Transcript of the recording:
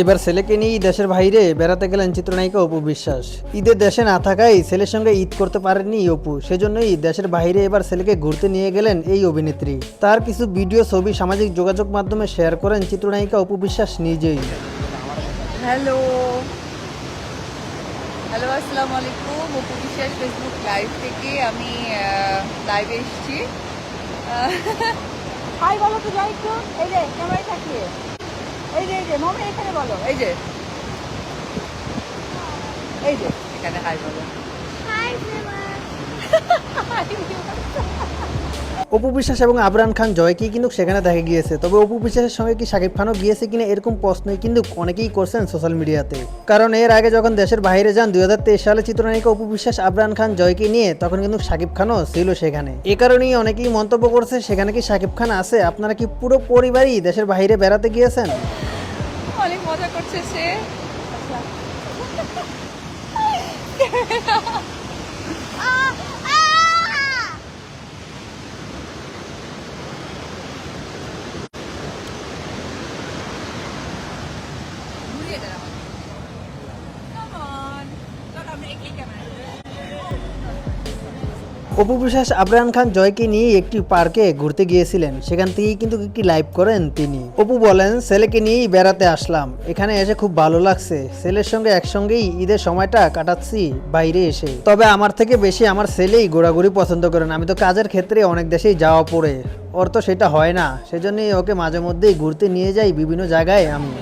এবার ছেলেকে নিয়েই দেশের বাইরে বেড়াতে গেলেন চিত্রনায়িকা অপু বিশ্বাস। ঈদের দেশে না থাকায় ছেলের সঙ্গে ঈদ করতে পারেননি অপু। সেজন্যই দেশের বাইরে এবার ছেলেকে ঘুরতে নিয়ে গেলেন এই অভিনেত্রী। তার কিছু ভিডিও ছবি সামাজিক যোগাযোগ মাধ্যমে শেয়ার করেন চিত্রনায়িকা অপু বিশ্বাস নিজেই। হ্যালো। হ্যালো আসসালামু আলাইকুম অপু বিশ্বাস ফেসবুক লাইভ থেকে আমি লাইভে এসেছি। হাই বলো তো যাই একটু। এই যে ক্যামেরায় থাকিয়ে এই যে এই যে মামা এখানে বলো এই যে। এই যে এখানে হাই বলো। অপু বিশ্বাস এবং আবরান খান জয়কেই কিন্তু সেখানে দেখা গিয়েছে। তবে অপু বিশ্বাসের সঙ্গে কি শাকিব খানও গিয়েছে কিনা এরকম প্রশ্নই কিন্তু অনেকেই করছেন সোশ্যাল মিডিয়াতে কারণ এর আগে যখন দেশের বাইরে যান দুই হাজার তেইশ সালে চিত্রনায়িকা অপু বিশ্বাস আবরান খান জয়কে নিয়ে তখন কিন্তু শাকিব খানও ছিল সেখানে। এ কারণেই অনেকেই মন্তব্য করছে সেখানে কি শাকিব খান আছে? আপনারা কি পুরো পরিবারই দেশের বাইরে বেড়াতে গিয়েছেন? অনেক মজা করছে সে। ঘুরিয়ে অপু বিশ্বাস আবরান খান জয়কে নিয়ে একটি পার্কে ঘুরতে গিয়েছিলেন। সেখান থেকেই কিন্তু একটি লাইভ করেন তিনি। অপু বলেন, ছেলেকে নিয়েই বেড়াতে আসলাম। এখানে এসে খুব ভালো লাগছে। ছেলের সঙ্গে একসঙ্গেই ঈদের সময়টা কাটাচ্ছি বাইরে এসে। তবে আমার থেকে বেশি আমার ছেলেই ঘোরাঘুরি পছন্দ করেন। আমি তো কাজের ক্ষেত্রে অনেক দেশেই যাওয়া পড়ে। ওর তো সেটা হয় না। সেজন্যই ওকে মাঝে মধ্যেই ঘুরতে নিয়ে যাই বিভিন্ন জায়গায় আমি।